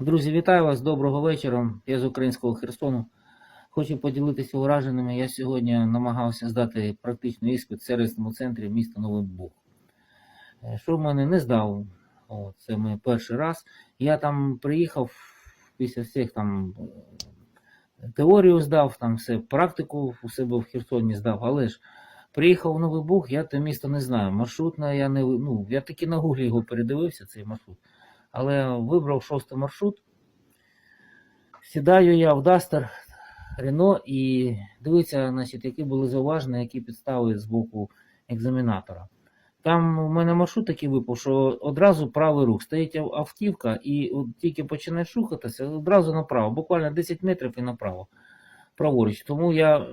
Друзі, вітаю вас, доброго вечора. Я з українського Херсону. Хочу поділитися ураженими. Я сьогодні намагався здати практичний іспит в сервісному центрі міста Новий Буг. Е, Що в мене не здав, О, це мій перший раз. Я там приїхав після всіх там е, теорію здав, там все, практику у себе в Херсоні здав, але ж приїхав в Новий Буг, я те місто не знаю. Маршрутно я не ну, я таки на гуглі його передивився, цей маршрут. Але вибрав шостий маршрут. Сідаю я в Дастер Рено і дивиться, значить, які були зауваження, які підстави з боку екзаменатора. Там у мене маршрут такий випав, що одразу правий рух. Стоїть автівка, і от тільки починаєш рухатися, одразу направо, буквально 10 метрів і направо, праворуч. Тому я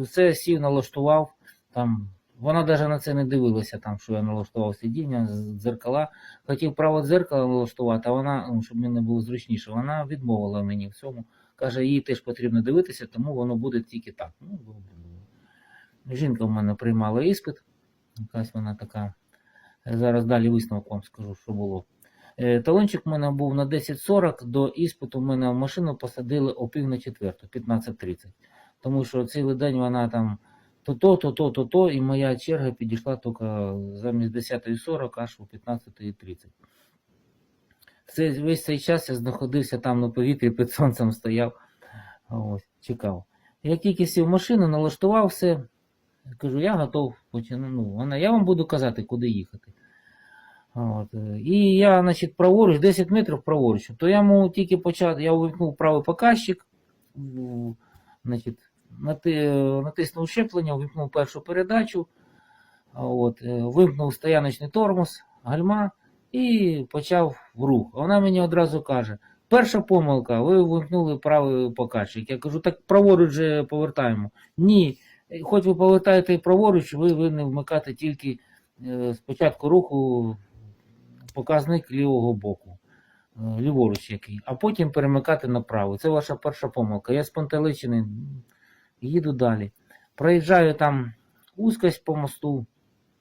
все сів, налаштував. Там, вона навіть на це не дивилася, там, що я налаштував сидіння, дзеркала. Хотів право дзеркало налаштувати, а вона, ну, щоб мені було зручніше, вона відмовила мені в цьому. Каже, їй теж потрібно дивитися, тому воно буде тільки так. Ну, жінка в мене приймала іспит. Якась вона така. Зараз далі висновок вам скажу, що було. Е, Талончик в мене був на 10.40, до іспиту в мене в машину посадили о пів на четверту, 15.30. Тому що цілий день вона там то-то, то-то, то-то, і моя черга підійшла тільки замість 10.40 аж о 15.30. Це, весь цей час я знаходився там на повітрі, під сонцем стояв, ось, чекав. Як тільки сів в машину, налаштував все, кажу, я готов. Ну, вона, я вам буду казати, куди їхати. От. І я, значить, праворуч, 10 метрів праворуч. То я можу тільки почати, я увімкнув правий показчик, значить, натиснув щеплення, увімкнув першу передачу, от, е, вимкнув стояночний тормоз, гальма і почав в рух. Вона мені одразу каже: перша помилка, ви вимкнули правий показчик. Я кажу, так праворуч же повертаємо. Ні, хоч ви повертаєте і праворуч, ви повинні вмикати тільки е, спочатку руху показник лівого боку, е, ліворуч який, а потім перемикати направо. Це ваша перша помилка. Я спантеличений, м, їду далі. Проїжджаю там узкость по мосту,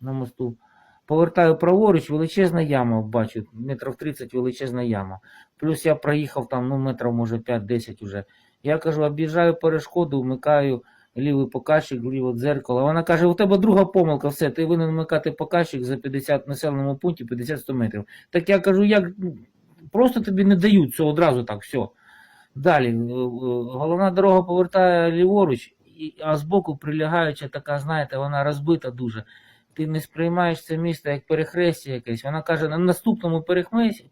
на мосту. Повертаю праворуч, величезна яма, бачу, метрів 30 величезна яма. Плюс я проїхав там, ну, метрів, може, 5-10 уже. Я кажу, об'їжджаю перешкоду, вмикаю лівий показчик, ліве дзеркало. Вона каже, у тебе друга помилка, все, ти винен вмикати показчик за 50 населеному пункті 50-100 метрів. Так я кажу, як просто тобі не дають все одразу так, все. Далі, е, е, головна дорога повертає ліворуч, а збоку прилягаюча така, знаєте, вона розбита дуже. Ти не сприймаєш це місто як перехрестя якесь. Вона каже, на наступному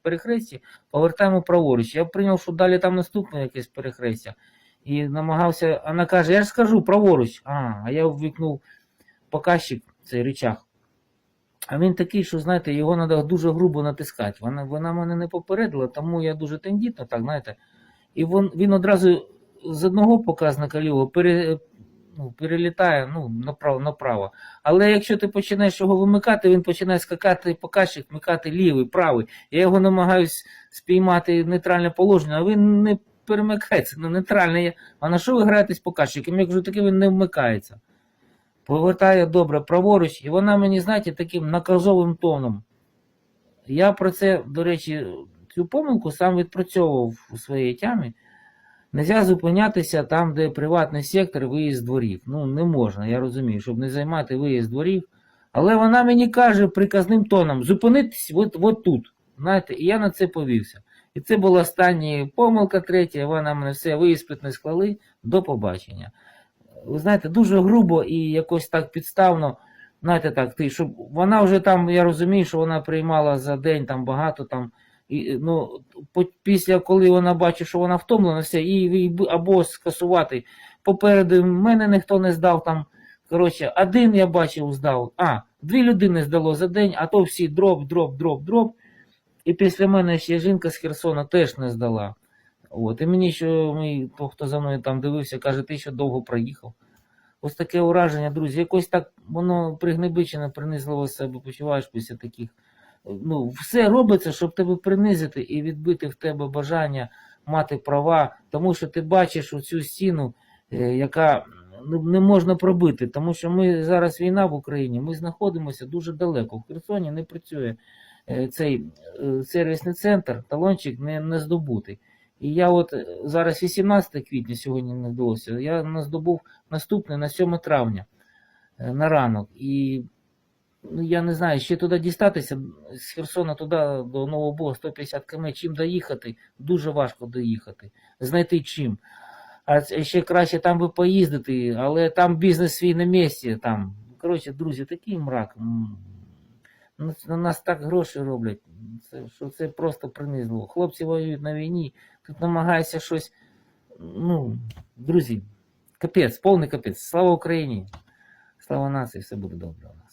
перехресті повертаємо праворуч. Я прийняв, що далі там наступне якесь перехрестя. І намагався, вона каже, я ж скажу праворуч. А, а я ввікнув показчик, цей речах. А він такий, що, знаєте, його треба дуже грубо натискати. Вона, вона мене не попередила, тому я дуже тендітно, так, знаєте. І він, він одразу з одного показника лівого пере, ну, перелітає ну, направо, направо. Але якщо ти починаєш його вимикати, він починає скакати показчик, вмикати лівий, правий. Я його намагаюсь спіймати нейтральне положення, а він не перемикається на нейтральне. А на що ви граєтесь показчиком? Я кажу, таки він не вмикається. Повертає добре праворуч, і вона мені, знаєте, таким наказовим тоном. Я про це, до речі, цю помилку сам відпрацьовував у своїй тямі. Нельзя зупинятися там, де приватний сектор, виїзд дворів. Ну, не можна, я розумію, щоб не займати виїзд дворів. Але вона мені каже приказним тоном: зупинитись от, от тут. Знаєте, і я на це повівся. І це була остання помилка, третя, вона мене все виїспит не склали. До побачення. Ви знаєте, дуже грубо і якось так підставно. Знаєте, так, ти, щоб вона вже там, я розумію, що вона приймала за день там багато там. І, ну, після, коли вона бачить, що вона втомлена, все, їй їй або скасувати. Попереду мене ніхто не здав там. Коротше, один я бачив, здав. А, дві людини здало за день, а то всі дроп, дроп, дроп, дроп. І після мене ще жінка з Херсона теж не здала. От, і мені що мій, то, хто за мною там дивився, каже, ти ще довго проїхав. Ось таке ураження, друзі. Якось так воно пригнебичено, принизливо себе почуваєш після таких. Ну, все робиться, щоб тебе принизити і відбити в тебе бажання мати права, тому що ти бачиш оцю стіну, е, яка ну, не можна пробити, тому що ми зараз війна в Україні, ми знаходимося дуже далеко. В Херсоні не працює е, цей е, сервісний центр, талончик не, не здобутий. І я от зараз 18 квітня сьогодні не вдалося, я здобув наступний на 7 травня на ранок. І ну, я не знаю, ще туди дістатися з Херсона туди до Нового Бога 150 км, чим доїхати, дуже важко доїхати, знайти чим. А ще краще там би поїздити, але там бізнес свій на місці. Там. Коротше, друзі, такий мрак. Ну, На нас так гроші роблять, це, що це просто принизливо. Хлопці воюють на війні, тут намагаються щось. Ну, друзі, капець, повний капець. Слава Україні! Слава нації, все буде добре у нас.